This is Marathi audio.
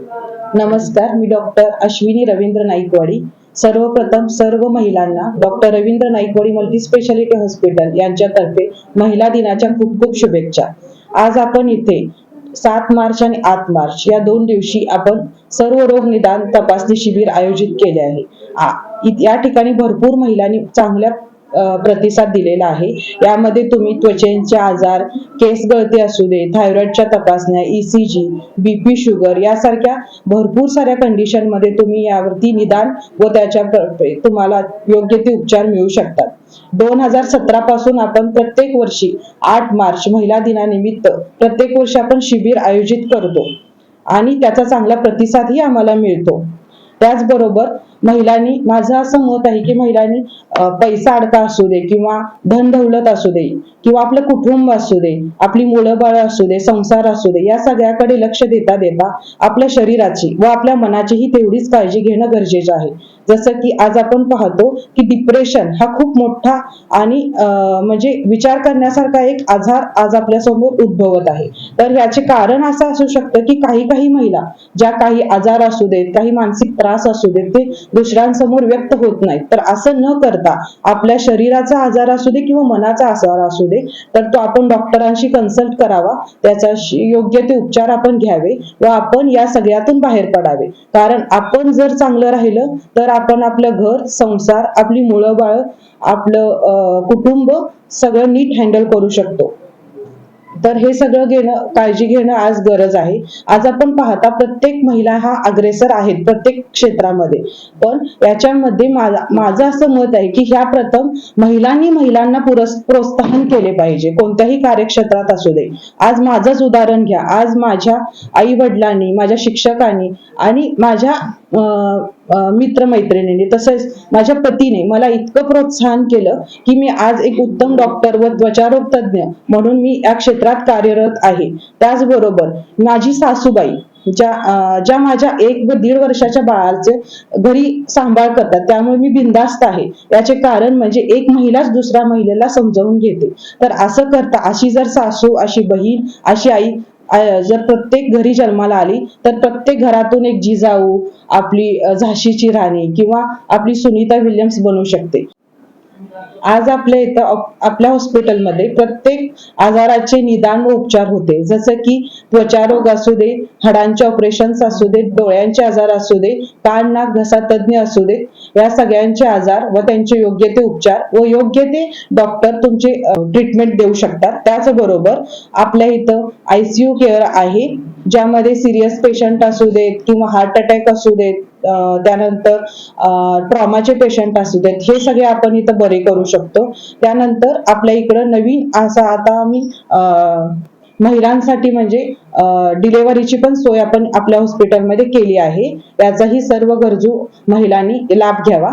नमस्कार मी डॉक्टर अश्विनी रवींद्र नाईकवाडी. सर्वप्रथम सर्व महिलांना doctor Ravindra Naikwadi multi speciality hospital यांच्यातर्फे महिला दिनाच्या खूप खूप शुभेच्छा. आज आपण इथे सात मार्च आणि आठ मार्च या दोन दिवशी आपण सर्व रोग निदान तपासणी शिबिर आयोजित केले आहे. या ठिकाणी भरपूर महिलांनी चांगल्या प्रतिसाद दिलेला आहे. यामध्ये तुम्ही त्वचेचे आजार केस गळती असू दे थायरॉइडच्या तपासण्या E ईसीजी बीपी शुगर यासारख्या भरपूर साऱ्या कंडिशनमध्ये तुम्ही यावरती निदान व त्याच्या तुम्हाला योग्य ते उपचार मिळू शकतात. दोन हजार सतरा पासून आपण प्रत्येक वर्षी आठ मार्च महिला दिनानिमित्त प्रत्येक वर्षी आपण शिबिर आयोजित करतो. आणि त्याचा चांगला प्रतिसादही आम्हाला मिळतो. त्याचबरोबर महिलांनी माझं असं मत आहे की महिलांनी पैसा अडका असू दे किंवा धन दौलत असू दे किंवा आपलं कुटुंब असू दे आपली मुलं बाळ असू दे संसार असू दे या सगळ्याकडे लक्ष देता देता आपल्या शरीराची व आपल्या मनाचीही तेवढीच काळजी घेणं गरजेचं आहे. जसं की आज आपण पाहतो की डिप्रेशन हा खूप मोठा आणि अं, म्हणजे विचार करण्यासारखा एक आजार आज आपल्यासमोर उद्भवत आहे. तर याचे कारण असं असू शकतं की काही काही महिला ज्या काही आजार असू देत काही मानसिक त्रास असू देत ते दुसऱ्यांसमोर व्यक्त होत नाहीत. तर असं न करता आपल्या शरीराचा आजार असू दे किंवा मनाचा आजार असू दे तर तो आपण डॉक्टरांशी कन्सल्ट करावा. त्याचा योग्य ते उपचार आपण घ्यावे व आपण या सगळ्यातून बाहेर पडावे. कारण आपण जर चांगलं राहिलं तर आपण आपलं घर संसार आपली मुळं बाळ आपलं कुटुंब सगळं नीट हँडल करू शकतो. तर हे सगळं घेणं काळजी घेणं आज गरज आहे. आज आपण पाहता प्रत्येक महिला हा अग्रेसर आहेत प्रत्येक क्षेत्रामध्ये. पण याच्यामध्ये माझा माझं असं मत आहे की ह्या प्रथम महिलांनी महिलांना पुरस प्रोत्साहन केले पाहिजे. कोणत्याही कार्यक्षेत्रात असू दे. आज माझंच उदाहरण घ्या. आज माझ्या आई वडिलांनी माझ्या शिक्षकांनी आणि माझ्या मित्रमैत्रिणींनी. तसेच माझ्या पतीने मला इतकं प्रोत्साहन केलं की मी आज एक उत्तम डॉक्टर व त्वचारोग तज्ज्ञ म्हणून मी या क्षेत्रात कार्यरत आहे. त्याचबरोबर माझी सासूबाई ज्या ज्या माझ्या एक व दीड वर्षाच्या बाळाचे घरी सांभाळ करतात त्यामुळे मी बिंदास्त आहे. याचे कारण म्हणजे एक महिलाच दुसऱ्या महिलेला समजावून घेते. तर असं करता अशी जर सासू अशी बहीण अशी आई जर प्रत्येक घरी जन्माला आली तर प्रत्येक घरातून एक जिजाऊ आपली झाशीची राणी किंवा आपली सुनीता विल्यम्स बनू शकते. आज आपल्या इथं आपल्या हॉस्पिटलमध्ये प्रत्येक आजाराचे निदान व उपचार होते. जसं की त्वचारोग असू दे हाडांचे ऑपरेशन्स असू दे डोळ्यांचे आजार असू दे कान नाक घसा तज्ज्ञ असू दे या सगळ्यांचे आजार व त्यांचे योग्य ते उपचार व योग्य ते डॉक्टर तुमचे ट्रीटमेंट देऊ शकतात. त्याचबरोबर आपल्या इथं आयसीयू केअर आहे. ज्यामध्ये सिरियस पेशंट असू देत किंवा हार्ट अटॅक असू देत त्यानंतर ट्रॉमाचे पेशंट असू देत हे सगळे आपण इथं बरे करू शकतो. त्यानंतर आपल्या इकडं नवीन असा आता आम्ही महिलांसाठी म्हणजे डिलेव्हरीची पण सोय आपण आपल्या हॉस्पिटलमध्ये केली आहे. याचाही सर्व गरजू महिलांनी लाभ घ्यावा.